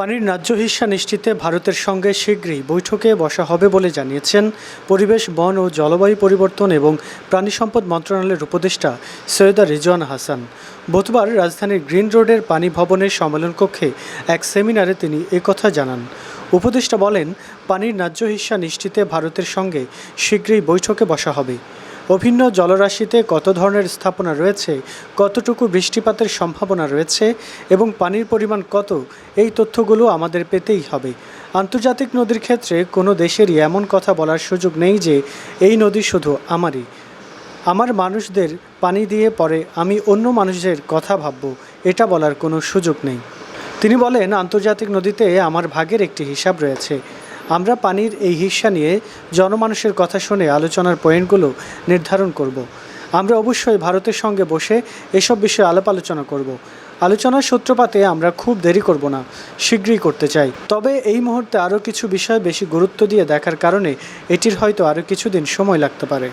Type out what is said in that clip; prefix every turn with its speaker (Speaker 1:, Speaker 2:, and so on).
Speaker 1: পানির ন্যায্য হিস্সা নিশ্চিতে ভারতের সঙ্গে শীঘ্রই বৈঠকে বসা হবে বলে জানিয়েছেন পরিবেশ, বন ও জলবায়ু পরিবর্তন এবং প্রাণী সম্পদ মন্ত্রণালয়ের উপদেষ্টা সৈয়দা রিজওয়ান হাসান। বুধবার রাজধানীর গ্রিন রোডের পানি ভবনের সম্মেলন কক্ষে এক সেমিনারে তিনি একথা জানান। উপদেষ্টা বলেন, পানির ন্যায্য হিস্সা নিশ্চিতে ভারতের সঙ্গে শীঘ্রই বৈঠকে বসা হবে। অভিন্ন জলরাশিতে কত ধরনের স্থাপনা রয়েছে, কতটুকু বৃষ্টিপাতের সম্ভাবনা রয়েছে এবং পানির পরিমাণ কত, এই তথ্যগুলো আমাদের পেতেই হবে। আন্তর্জাতিক নদীর ক্ষেত্রে কোনো দেশেরই এমন কথা বলার সুযোগ নেই যে এই নদী শুধু আমারই। আমার মানুষদের পানি দিয়ে পরে আমি অন্য মানুষদের কথা ভাবব, এটা বলার কোনো সুযোগ নেই। তিনি বলেন, আন্তর্জাতিক নদীতে আমার ভাগের একটি হিসাব রয়েছে। আমরা পানির এই হিস্সা নিয়ে জনমানুষের কথা শুনে আলোচনার পয়েন্টগুলো নির্ধারণ করব। আমরা অবশ্যই ভারতের সঙ্গে বসে এসব বিষয়ে আলাপ আলোচনা করব। আলোচনার সূত্রপাতে আমরা খুব দেরি করব না, শীঘ্রই করতে চাই। তবে এই মুহূর্তে আরও কিছু বিষয় বেশি গুরুত্ব দিয়ে দেখার কারণে এটির হয়তো আরও কিছুদিন সময় লাগতে পারে।